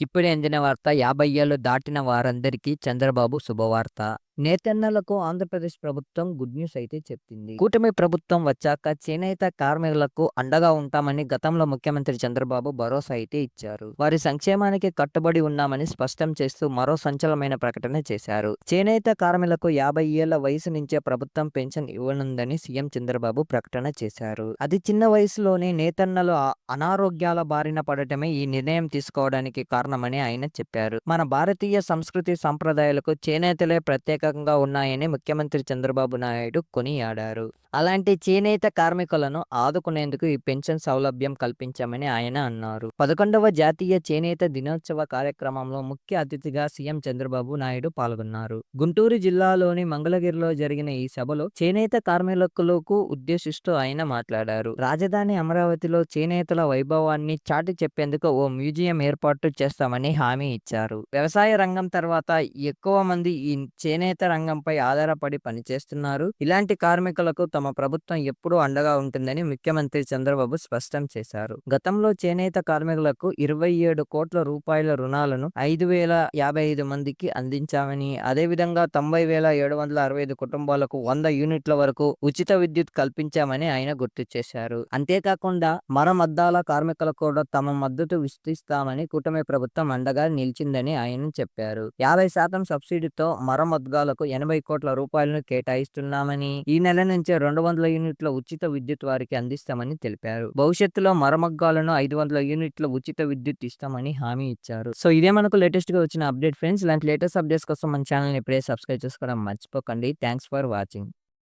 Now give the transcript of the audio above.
ఇప్పుడే అందిన వార్త యాభై ఏళ్ళు దాటిన వారందరికీ చంద్రబాబు శుభవార్త. నేతన్నలకు ఆంధ్రప్రదేశ్ ప్రభుత్వం గుడ్ న్యూస్ అయితే చెప్పింది. కూటమి ప్రభుత్వం వచ్చాక చేనేత కార్మికులకు అండగా ఉంటామని గతంలో ముఖ్యమంత్రి చంద్రబాబు భరోసా అయితే ఇచ్చారు. వారి సంక్షేమానికి కట్టుబడి ఉన్నామని స్పష్టం చేస్తూ మరో సంచలనమైన ప్రకటన చేశారు. చేనేత కార్మికులకు యాభై ఏళ్ళ వయసు నుంచే ప్రభుత్వం పెన్షన్ ఇవ్వనుందని సీఎం చంద్రబాబు ప్రకటన చేశారు. అది చిన్న వయసులోనే నేతన్నలు అనారోగ్యాల బారిన పడటమే ఈ నిర్ణయం తీసుకోవడానికి కారణమని ఆయన చెప్పారు. మన భారతీయ సంస్కృతి సంప్రదాయాలకు చేనేతలే ప్రత్యేక ప్రత్యేకంగా ఉన్నాయని ముఖ్యమంత్రి చంద్రబాబు నాయుడు కొనియాడారు. అలాంటి చేనేత కార్మికులను ఆదుకునేందుకు ఈ పెన్షన్ సౌలభ్యం కల్పించామని ఆయన అన్నారు. పదకొండవ జాతీయ చేనేత దినోత్సవ కార్యక్రమంలో ముఖ్య అతిథిగా సీఎం చంద్రబాబు నాయుడు పాల్గొన్నారు. గుంటూరు జిల్లాలోని మంగళగిరిలో జరిగిన ఈ సభలో చేనేత కార్మికులకు ఉద్దేశిస్తూ ఆయన మాట్లాడారు. రాజధాని అమరావతిలో చేనేతల వైభవాన్ని చాటి చెప్పేందుకు ఓ మ్యూజియం ఏర్పాటు చేస్తామని హామీ ఇచ్చారు. వ్యవసాయ రంగం తర్వాత ఎక్కువ మంది ఈ చేనేత రంగంపై ఆధారపడి పనిచేస్తున్నారు. ఇలాంటి కార్మికులకు తమ ప్రభుత్వం ఎప్పుడూ అండగా ఉంటుందని ముఖ్యమంత్రి చంద్రబాబు స్పష్టం చేశారు. గతంలో చేనేత కార్మికులకు ఇరవై ఏడు కోట్ల రూపాయల రుణాలను ఐదు వేల యాభై ఐదు మందికి అందించామని అదేవిధంగా తొంభై వేల ఏడు వందల అరవై ఐదు కుటుంబాలకు వంద యూనిట్ల వరకు ఉచిత విద్యుత్ కల్పించామని ఆయన గుర్తు చేశారు. అంతేకాకుండా మరమద్దాల కార్మికులకు కూడా తమ మద్దతు విస్తరిస్తామని కూటమి ప్రభుత్వం అండగా నిలిచిందని ఆయన చెప్పారు. యాభై శాతం సబ్సిడీతో కుటుంబాలకు ఎనభై కోట్ల రూపాయలను కేటాయిస్తున్నామని ఈ నెల నుంచే రెండు వందల యూనిట్ల ఉచిత విద్యుత్ వారికి అందిస్తామని తెలిపారు. భవిష్యత్తులో మరమగ్గాలను ఐదు వందల యూనిట్ల ఉచిత విద్యుత్ ఇస్తామని హామీ ఇచ్చారు. సో ఇదే మనకు లేటెస్ట్గా వచ్చిన అప్డేట్ ఫ్రెండ్స్ ఇలాంటి లేటెస్ట్ అప్డేట్స్ కోసం మన ఛానల్ ఇప్పుడే సబ్స్క్రైబ్ చేసుకోవడం మర్చిపోకండి. Thanks for watching.